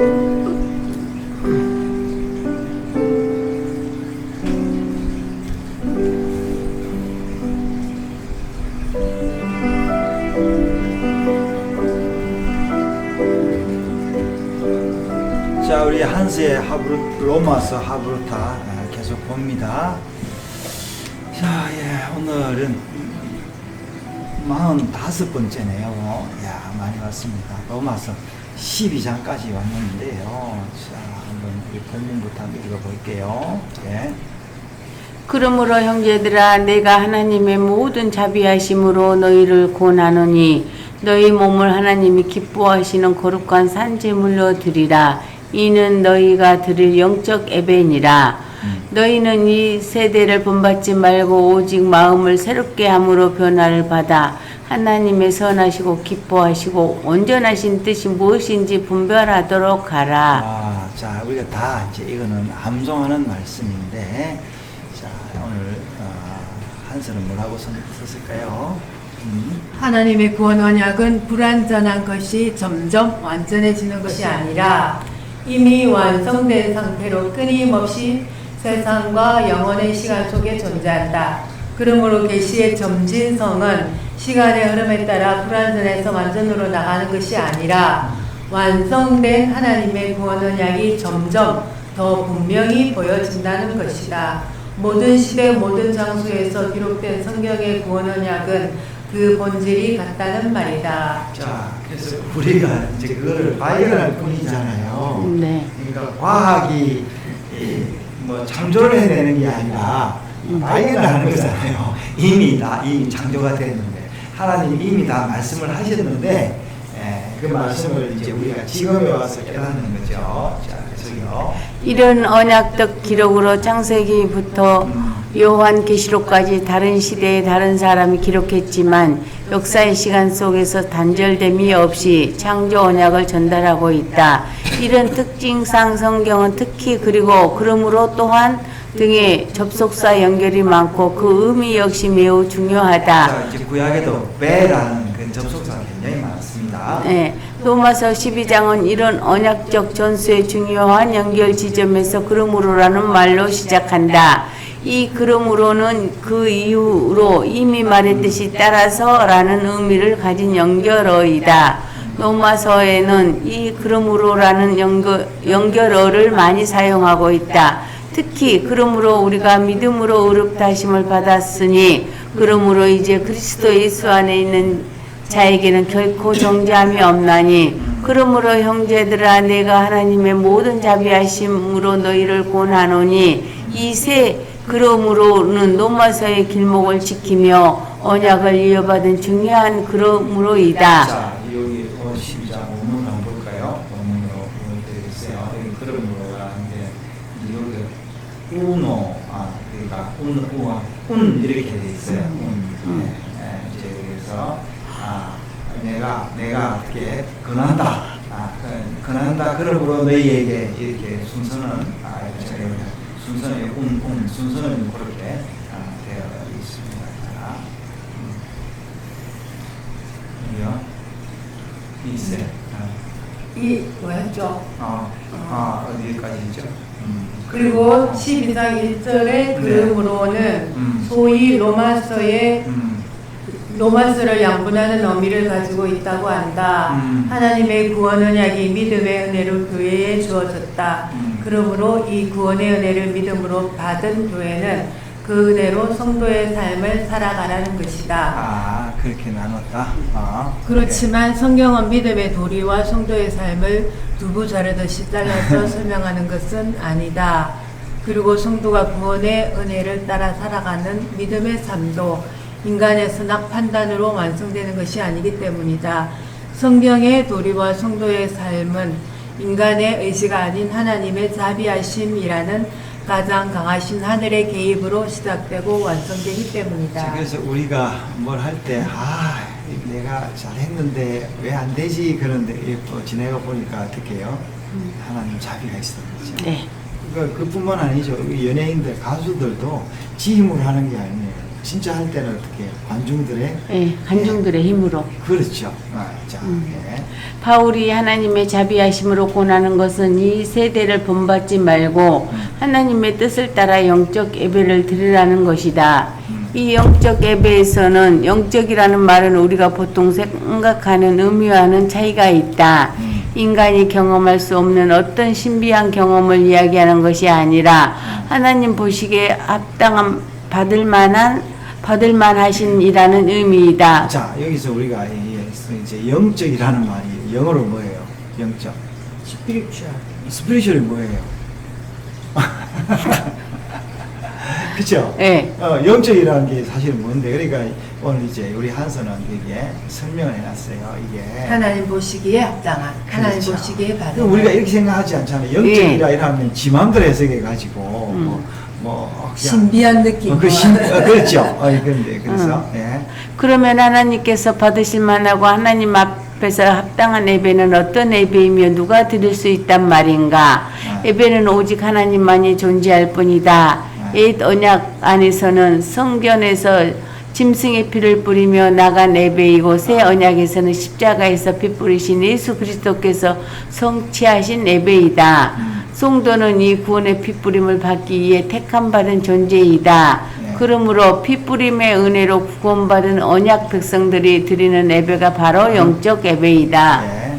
자, 우리 한스의 하브루, 로마서 하브루타 아, 계속 봅니다. 자, 예, 오늘은 45번째네요. 야, 많이 왔습니다. 로마서 12장까지 왔는데요. 자, 한번 우리 본문부터 한번 읽어볼게요. 예. 그러므로 형제들아 내가 하나님의 모든 자비하심으로 너희를 권하노니 너희 몸을 하나님이 기뻐하시는 거룩한 산제물로 드리라 이는 너희가 드릴 영적 예배니라 음. 너희는 이 세대를 본받지 말고 오직 마음을 새롭게 함으로 변화를 받아 하나님의 선하시고 기뻐하시고 온전하신 뜻이 무엇인지 분별하도록 하라 아, 자, 우리가 다 이제 이거는 암송하는 말씀인데, 자, 오늘 어, 한스는 뭐라고 써- 썼을까요? 음. 하나님의 구원 언약은 불완전한 것이 점점 완전해지는 것이 아니라 이미 완성된 상태로 끊임없이 세상과 영원의 시간 속에 존재한다. 그러므로 계시의 점진성은 시간의 흐름에 따라 불완전해서 완전으로 나가는 것이 아니라 완성된 하나님의 구원 언약이 점점 더 분명히 보여진다는 것이다. 모든 시대 모든 장소에서 기록된 성경의 구원 언약은 그 본질이 같다는 말이다. 자, 그래서 우리가 이제 그거를 발견할 뿐이잖아요. 네. 그러니까 과학이 이, 뭐 창조를 해내는 게 아니라 발견을 하는 거잖아요. 이미 다 이미 창조가 됐는데 하나님이 이미 다 말씀을 하셨는데 예, 그 말씀을 이제 우리가 지금에 와서 깨닫는 거죠. 자, 그래서요. 이런 언약적 기록으로 창세기부터 요한 계시록까지 다른 시대의 다른 사람이 기록했지만 역사의 시간 속에서 단절됨이 없이 창조 언약을 전달하고 있다. 이런 특징상 성경은 특히 그리고 그러므로 또한 등의 접속사 연결이 많고 그 의미 역시 매우 중요하다. 자, 이제 구약에도 배라는 그 접속사가 굉장히 많습니다. 네, 로마서 12장은 이런 언약적 전수의 중요한 연결 지점에서 그러므로라는 말로 시작한다. 이 그러므로는 그 이후로 이미 말했듯이 따라서라는 의미를 가진 연결어이다. 로마서에는 이 그러므로라는 연결, 연결어를 많이 사용하고 있다. 특히 그러므로 우리가 믿음으로 의롭 다심을 받았으니 그러므로 이제 그리스도 예수 안에 있는 자에게는 결코 정죄함이 없나니 그러므로 형제들아 내가 하나님의 모든 자비하심으로 너희를 권하노니 이세 그러므로는 로마서의 길목을 지키며 언약을 이어받은 중요한 그러므로이다. 자, 여기 12장 원문 한번 볼까요? 원문으로 보여드리겠어요. 여기 그러므로라는 게 여기 우노, 아, 그러니까 운, 우와, 운 이렇게 돼 있어요. 운. 네, 네, 이제 그래서 아, 내가 내가 어떻게 권한다. 아, 그- 권한다. 그러므로 너희에게 이렇게 순서는 아, 이렇게 순서는 운, 운 순서는 그렇게 아, 되어 있습니다. 자, 음. 여기요. 있어요. 아, 이 왼쪽 아, 아, 어디까지 있죠? 음. 그리고 12장 1절의 그러므로는 음. 소위 로마서의 음. 로마서를 양분하는 의미를 가지고 있다고 한다. 음. 하나님의 구원 언약이 믿음의 은혜로 교회에 주어졌다. 음. 그러므로 이 구원의 은혜를 믿음으로 받은 교회는 그 은혜로 성도의 삶을 살아가라는 것이다. 아, 그렇게 나눴다. 아, 그렇지만 성경은 믿음의 도리와 성도의 삶을 두부 자르듯이 잘라서 설명하는 것은 아니다. 그리고 성도가 구원의 은혜를 따라 살아가는 믿음의 삶도 인간의 선악 판단으로 완성되는 것이 아니기 때문이다. 성경의 도리와 성도의 삶은 인간의 의지가 아닌 하나님의 자비하심이라는 가장 강하신 하늘의 개입으로 시작되고 완성되기 자, 때문이다. 그래서 우리가 뭘 할 때, 아, 내가 잘했는데 왜 안 되지? 그런데 지내가 보니까 어떻게 해요? 하나님 자비가 있어. 그렇죠? 네. 그, 그뿐만 아니죠. 연예인들, 가수들도 지 힘으로 하는 게 아니에요. 진짜 할 때는 어떻게 해요? 관중들의 예, 관중들의 힘으로. 그렇죠. 아, 자, 음. 예. 바울이 하나님의 자비하심으로 권하는 것은 이 세대를 본받지 말고 음. 하나님의 뜻을 따라 영적 예배를 드리라는 것이다. 음. 이 영적 예배에서는 영적이라는 말은 우리가 보통 생각하는 의미와는 차이가 있다. 음. 인간이 경험할 수 없는 어떤 신비한 경험을 이야기하는 것이 아니라 하나님 보시기에 합당한 받을 만한 받을 만하신이라는 의미이다. 자, 여기서 우리가 이- 이제 영적이라는 말이 영어로 뭐예요? 영적. 스피리추얼. 스피리추얼이 뭐예요? 그쵸? 예. 어, 영적이라는 게 사실 뭔데? 그러니까 오늘 이제 우리 한선은 이게 설명을 해놨어요. 이게. 하나님 보시기에 합당한, 하나님 그렇죠. 보시기에 받은. 그럼 우리가 이렇게 생각하지 않잖아요. 영적이라 이러면 지 마음대로 해석해가지고, 뭐, 뭐, 그냥. 신비한 느낌. 어, 그 신, 어, 그렇죠. 어, 그런데, 그래서, 예. 그러면 하나님께서 받으실 만하고 하나님 앞에서 합당한 예배는 어떤 예배이며 누가 드릴 수 있단 말인가? 아. 예배는 오직 하나님만이 존재할 뿐이다. 아. 옛 언약 안에서는 성전에서 짐승의 피를 뿌리며 나간 예배이고 새 언약에서는 십자가에서 피 뿌리신 예수 그리스도께서 성취하신 예배이다. 음. 성도는 이 구원의 피 뿌림을 받기 위해 택함 받은 존재이다. 네. 그러므로 피뿌림의 은혜로 구원받은 언약 백성들이 드리는 예배가 바로 영적 예배이다. 예.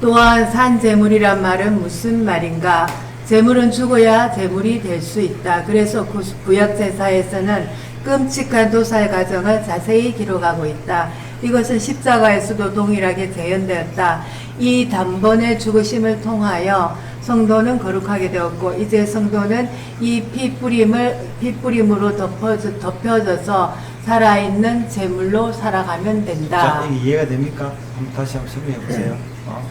또한 산 제물이란 말은 무슨 말인가? 제물은 죽어야 제물이 될 수 있다. 그래서 구- 구약 제사에서는 끔찍한 도살 과정을 자세히 기록하고 있다. 이것은 십자가에서도 동일하게 재현되었다. 이 단번의 죽으심을 통하여 성도는 거룩하게 되었고 이제 성도는 이 피뿌림을 피뿌림으로 덮어져, 덮여져서 살아있는 제물로 살아가면 된다. 자, 이해가 됩니까? 한번 다시 한번 설명해 보세요. 어?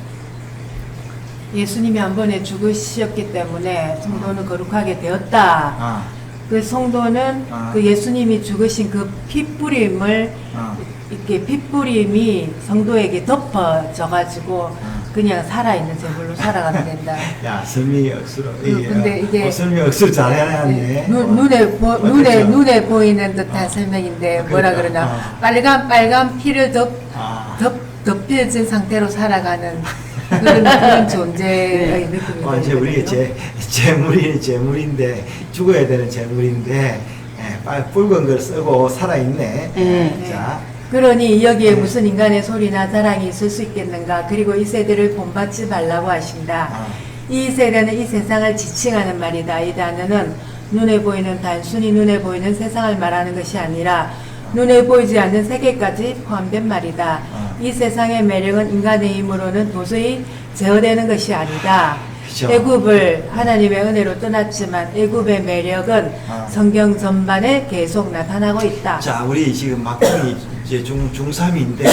예수님이 한 번에 죽으셨기 때문에 성도는 거룩하게 되었다. 아, 그 성도는 아. 그 예수님이 죽으신 그 피뿌림을 아. 이렇게 피뿌림이 성도에게 덮어져 가지고 아. 그냥 살아있는 제물로 살아가면 된다. 야, 설명이 억수로. 그, 근데 이게- 어, 설명 억수로 잘해놨네. 어. 눈, 눈에 보, 어, 눈에 그렇죠. 눈에 보이는 듯한 어. 설명인데 어, 뭐라 그러니까, 그러나 어. 빨간 빨간 피를 덮, 아. 덮 덮여진 상태로 살아가는 그런 그런 존재의 느낌이 어, 이제 우리 제, 재물이 재물인데, 죽어야 되는 재물인데, 예, 빨 붉은 걸 쓰고 살아있네. 예. 자, 그러니 여기에 네. 무슨 인간의 소리나 자랑이 있을 수 있겠는가? 그리고 이 세대를 본받지 말라고 하신다. 아. 이 세대는 이 세상을 지칭하는 말이다. 이 단어는 눈에 보이는 단순히 눈에 보이는 세상을 말하는 것이 아니라 눈에 보이지 않는 세계까지 포함된 말이다. 아. 이 세상의 매력은 인간의 힘으로는 도저히 제어되는 것이 아니다. 그죠. 애굽을 하나님의 은혜로 떠났지만 애굽의 매력은 아. 성경 전반에 계속 나타나고 있다. 자, 우리 지금 막둥이 이제 중, 중3인데,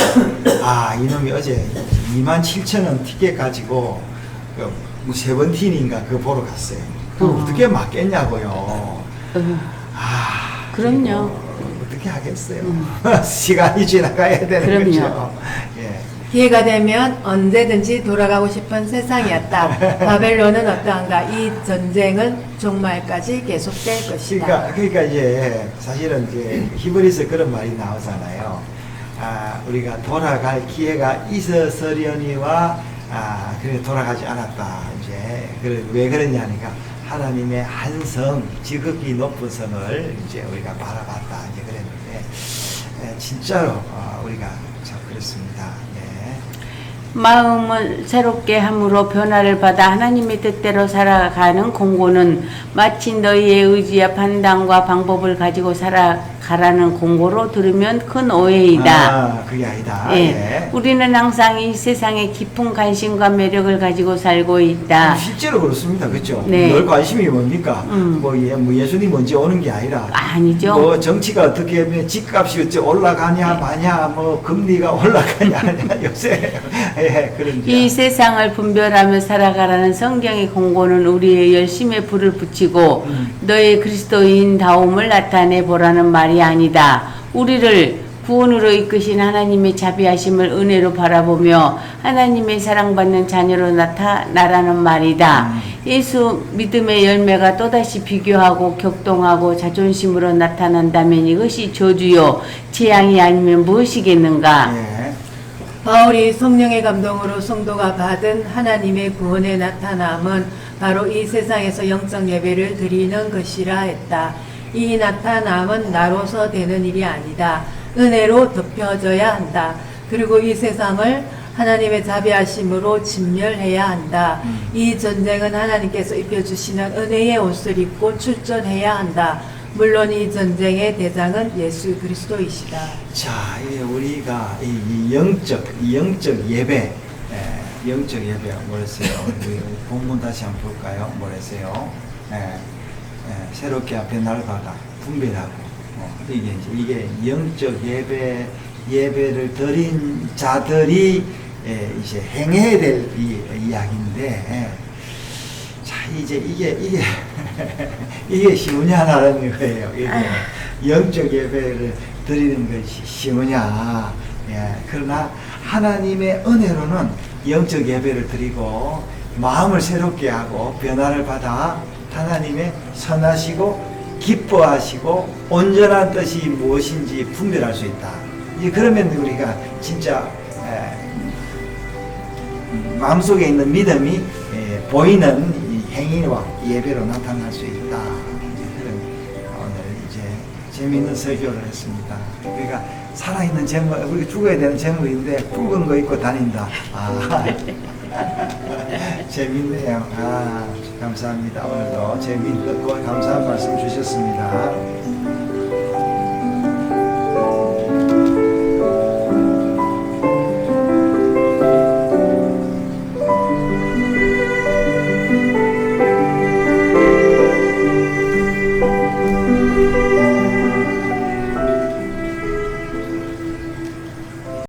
아, 이놈이 어제 2만 7천 원 티켓 가지고, 그, 뭐 세븐틴인가 그거 보러 갔어요. 그거 어. 어떻게 맞겠냐고요. 어, 아, 그럼요. 어떻게 하겠어요. 시간이 지나가야 되는 그럼요. 거죠. 예. 기회가 되면 언제든지 돌아가고 싶은 세상이었다. 바벨론은 어떠한가? 이 전쟁은 종말까지 계속될 것이다. 그러니까, 그러니까 이제 사실은 이제 히브리서 그런 말이 나오잖아요. 아, 우리가 돌아갈 기회가 있었으려니와 아, 그래 돌아가지 않았다. 이제 그, 왜 그러냐니까 하나님의 한 성, 지극히 높은 성을 이제 우리가 바라봤다. 이제 그랬는데 에, 진짜로 어, 우리가 참 그렇습니다. 예. 마음을 새롭게 함으로 변화를 받아 하나님의 뜻대로 살아가는 공고는 마치 너희의 의지와 판단과 방법을 가지고 살아 가라는 공고로 들으면 큰 오해이다. 아, 그게 아니다. 예. 예. 우리는 항상 이 세상에 깊은 관심과 매력을 가지고 살고 있다. 실제로 그렇습니다. 그렇죠? 네. 널 관심이 뭡니까? 음. 뭐, 예, 뭐 예수님 먼저 오는 게 아니라 아니죠. 뭐 정치가 어떻게 하면 집값이 어째 올라가냐 마냐 뭐 금리가 올라가냐 하냐 요새 예 그런 이게 세상을 분별하며 살아가라는 성경의 공고는 우리의 열심에 불을 붙이고 음. 너의 그리스도인다움을 나타내 보라는 말이 아니다. 우리를 구원으로 이끄신 하나님의 자비하심을 은혜로 바라보며 하나님의 사랑받는 자녀로 나타나라는 말이다. 음. 예수 믿음의 열매가 또다시 비교하고 격동하고 자존심으로 나타난다면 이것이 저주요 재앙이 아니면 무엇이겠는가? 예. 바울이 성령의 감동으로 성도가 받은 하나님의 구원의 나타남은 바로 이 세상에서 영적 예배를 드리는 것이라 했다. 이 나타남은 나로서 되는 일이 아니다. 은혜로 덮여져야 한다. 그리고 이 세상을 하나님의 자비하심으로 진멸해야 한다. 이 전쟁은 하나님께서 입혀주시는 은혜의 옷을 입고 출전해야 한다. 물론 이 전쟁의 대장은 예수 그리스도이시다. 자, 이게 우리가 이, 이 영적, 이 영적 예배, 예, 영적 예배 뭐랬어요? 우리 본문 다시 한번 볼까요? 뭐랬어요? 예, 예, 새롭게 앞에 날바다 분별하고 어, 이게 이제 이게 영적 예배 예배를 드린 자들이 예, 이제 행해야 될 이, 이야기인데. 예. 자 이제 이게 이게 이게 쉬우냐라는 거예요. 이게 영적 예배를 드리는 것이 쉬우냐. 예. 그러나 하나님의 은혜로는 영적 예배를 드리고 마음을 새롭게 하고 변화를 받아 하나님의 선하시고 기뻐하시고 온전한 뜻이 무엇인지 분별할 수 있다. 이 그러면 우리가 진짜 에, 마음속에 있는 믿음이 예, 보이는 이 행위와 예배로 나타날 수 있다. 그런 오늘 이제 재미있는 설교를 했습니다. 우리가 살아있는 재물, 우리 죽어야 되는 재물인데 붉은 거 입고 다닌다. 아, 재밌네요. 아, 감사합니다. 오늘도 재미있고 감사한 말씀 주셨습니다.